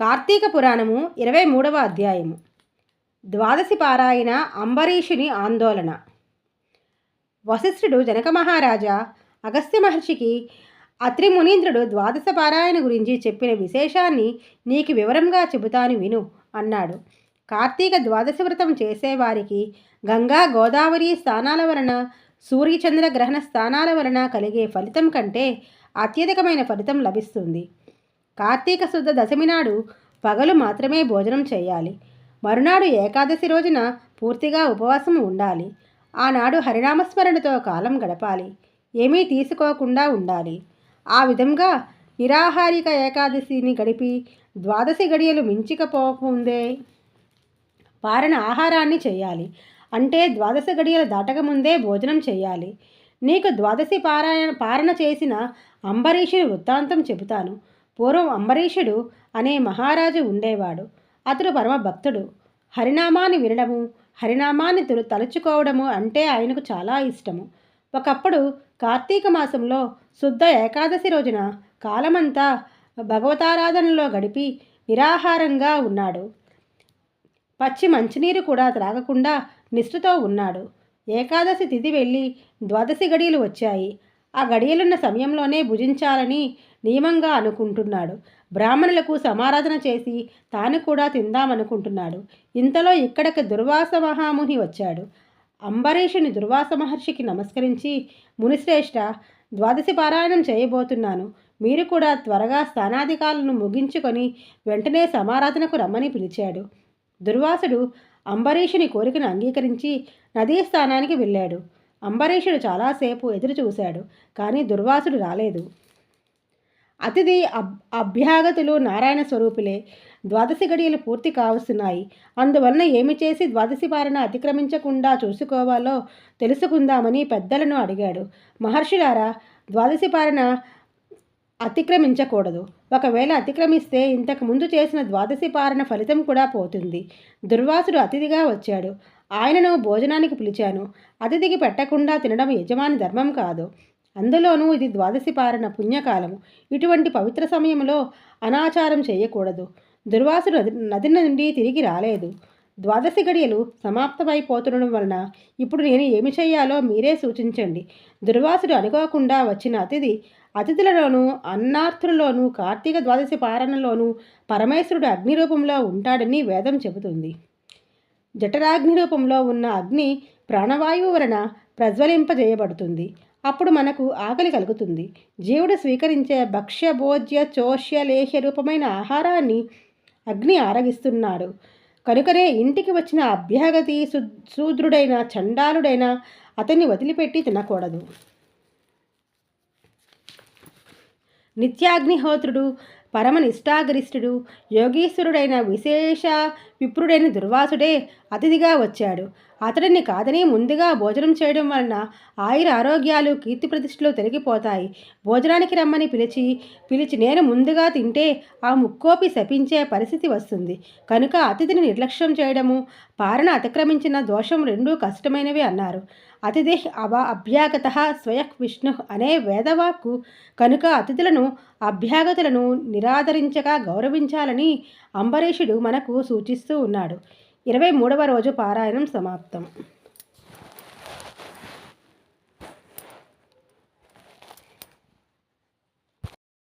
కార్తీక పురాణము ఇరవై మూడవ అధ్యాయము. ద్వాదశి పారాయణ అంబరీషుని ఆందోళన. వశిష్ఠుడు జనక మహారాజా అగస్త్య మహర్షికి అత్రి మునీంద్రుడు ద్వాదశ పారాయణ గురించి చెప్పిన విశేషాన్ని నీకు వివరంగా చెబుతాను విను అన్నాడు. కార్తీక ద్వాదశ వ్రతం చేసేవారికి గంగా గోదావరి స్థానాల వలన సూర్యచంద్ర గ్రహణ స్థానాల వలన కలిగే ఫలితం కంటే అత్యధికమైన ఫలితం లభిస్తుంది. కార్తీక శుద్ధ దశమి నాడు పగలు మాత్రమే భోజనం చేయాలి. మరునాడు ఏకాదశి రోజున పూర్తిగా ఉపవాసం ఉండాలి. ఆనాడు హరినామస్మరణతో కాలం గడపాలి. ఏమీ తీసుకోకుండా ఉండాలి. ఆ విధంగా నిరాహారిక ఏకాదశిని గడిపి ద్వాదశి గడియలు మించికపోకుందే పారణ ఆహారాన్ని చేయాలి. అంటే ద్వాదశ గడియలు దాటకముందే భోజనం చేయాలి. నీకు ద్వాదశి పారాయణ పారణ చేసిన అంబరీషుని వృత్తాంతం చెబుతాను. పూర్వం అంబరీషుడు అనే మహారాజు ఉండేవాడు. అతడు పరమ భక్తుడు హరినామాన్ని వినడము హరినామాన్ని తలుచుకోవడము అంటే ఆయనకు చాలా ఇష్టము. ఒకప్పుడు కార్తీక మాసంలో శుద్ధ ఏకాదశి రోజున కాలమంతా భగవతారాధనలో గడిపి నిరాహారంగా ఉన్నాడు. పచ్చి మంచినీరు కూడా త్రాగకుండా నిష్ఠతో ఉన్నాడు. ఏకాదశి తిథి వెళ్ళి ద్వాదశి గడియలు వచ్చాయి. ఆ గడియలున్న సమయంలోనే భుజించాలని నియమంగా అనుకుంటున్నాడు. బ్రాహ్మణులకు సమారాధన చేసి తాను కూడా తిందామనుకుంటున్నాడు. ఇంతలో ఇక్కడికి దుర్వాస మహాముని వచ్చాడు. అంబరీషుని దుర్వాస మహర్షికి నమస్కరించి మునిశ్రేష్ఠ ద్వాదశి పారాయణం చేయబోతున్నాను. మీరు కూడా త్వరగా స్థానాధికారులను ముగించుకొని వెంటనే సమారాధనకు రమ్మని పిలిచాడు. దుర్వాసుడు అంబరీషుని కోరికను అంగీకరించి నదీ స్థానానికి వెళ్ళాడు. అంబరీషుడు చాలాసేపు ఎదురు చూశాడు కానీ దుర్వాసుడు రాలేదు. అతిథి అబ్ అభ్యాగతులు నారాయణ స్వరూపులే. ద్వాదశి గడియలు పూర్తి కావస్తున్నాయి. అందువలన ఏమి చేసి ద్వాదశి పాలన అతిక్రమించకుండా చూసుకోవాలో తెలుసుకుందామని పెద్దలను అడిగాడు. మహర్షులారా ద్వాదశి పాలన అతిక్రమించకూడదు. ఒకవేళ అతిక్రమిస్తే ఇంతకు ముందు చేసిన ద్వాదశి పారణ ఫలితం కూడా పోతుంది. దుర్వాసుడు అతిథిగా వచ్చాడు. ఆయనను భోజనానికి పిలిచాను. అతిథికి పెట్టకుండా తినడం యజమాని ధర్మం కాదు. అందులోనూ ఇది ద్వాదశి పారణ పుణ్యకాలము ఇటువంటి పవిత్ర సమయంలో అనాచారం చేయకూడదు. దుర్వాసుడు నది నుండి తిరిగి రాలేదు. ద్వాదశి గడియలు సమాప్తమైపోతుండడం వలన ఇప్పుడు నేను ఏమి చేయాలో మీరే సూచించండి. దుర్వాసుడు అనుకోకుండా వచ్చిన అతిథి అతిథులలోనూ అన్నార్థులలోనూ కార్తీక ద్వాదశి పారణలోనూ పరమేశ్వరుడు అగ్ని రూపంలో ఉంటాడని వేదం చెబుతుంది. జఠరాగ్ని రూపంలో ఉన్న అగ్ని ప్రాణవాయువు వలన ప్రజ్వలింపజేయబడుతుంది. అప్పుడు మనకు ఆకలి కలుగుతుంది. జీవుడు స్వీకరించే భక్ష్య భోజ్య చోష్య లేహ్య రూపమైన ఆహారాన్ని అగ్ని ఆరగిస్తున్నాడు. కనుకనే ఇంటికి వచ్చిన అభ్యాగతి శూద్రుడైన చండాలుడైన అతన్ని వదిలిపెట్టి తినకూడదు. నిత్యాగ్నిహోత్రుడు పరమనిష్టాగరిష్ఠుడు యోగీశ్వరుడైన విశేష విప్రుడైన దుర్వాసుడే అతిథిగా వచ్చాడు. అతడిని కాదని ముందుగా భోజనం చేయడం వలన ఆయుర ఆరోగ్యాలు కీర్తి ప్రతిష్టలు తొలగిపోతాయి. భోజనానికి రమ్మని పిలిచి పిలిచి నేను ముందుగా తింటే ఆ ముక్కోపి శపించే పరిస్థితి వస్తుంది. కనుక అతిథిని నిర్లక్ష్యం చేయడము పారణ అతిక్రమించిన దోషం రెండూ కష్టమైనవి అన్నారు. అతిథి అవ అభ్యాగత స్వయ విష్ణు అనే వేదవాక్కు కనుక అతిథులను అభ్యాగతులను నిరాదరించగా గౌరవించాలని అంబరీషుడు మనకు సూచిస్తూ ఉన్నాడు. ఇరవై మూడవ రోజు పారాయణం సమాప్తం.